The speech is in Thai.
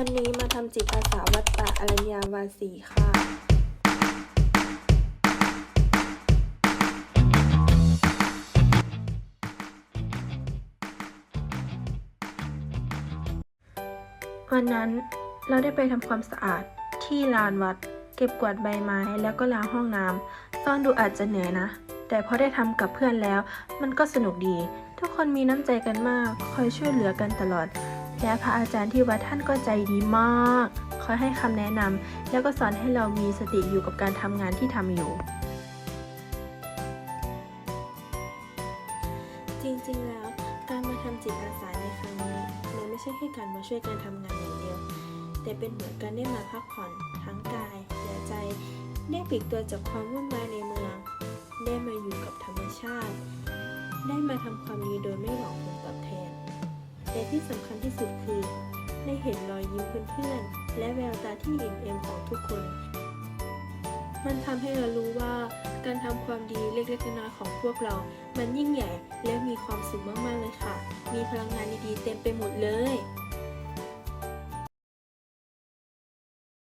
วันนี้มาทำจิตอาสาวัดป่าอรัญญาวาสีค่ะวันนั้นเราได้ไปทำความสะอาดที่ลานวัด เก็บกวาดใบไม้แล้วก็ล้างห้องน้ำฟังดูอาจจะเหนื่อยนะ แต่พอได้ทำกับเพื่อนแล้ว มันก็สนุกดี ทุกคนมีน้ำใจกันมาก คอยช่วยเหลือกันตลอด และพระอาจารย์ที่วัดท่านก็ใจดีมาก คอยให้คำแนะนำแล้วก็สอนให้เรามีสติอยู่กับการทำงานที่ทำอยู่ จริงๆแล้วการมาทำจิตอาสาในครั้งนี้มันไม่ใช่แค่การมาช่วยการทำงานอย่างเดียว แต่เป็นเหมือนการได้มาพักผ่อนทั้งกายและใจได้ปลีกตัวจากความวุ่นวายในเมือง ได้มาอยู่กับธรรมชาติ ได้มาทำความดีโดยไม่หวัง ที่สำคัญที่สุดคือ ได้เห็นรอยยิ้มเพื่อนๆ และแววตาที่อิ่มเอมของทุกคน มันทำให้เรารู้ว่าการทำความดีเล็กๆน้อยๆของพวกเรา มันยิ่งใหญ่และมีความสุขมากๆเลยค่ะ มีพลังงานดีๆเต็มไปหมดเลย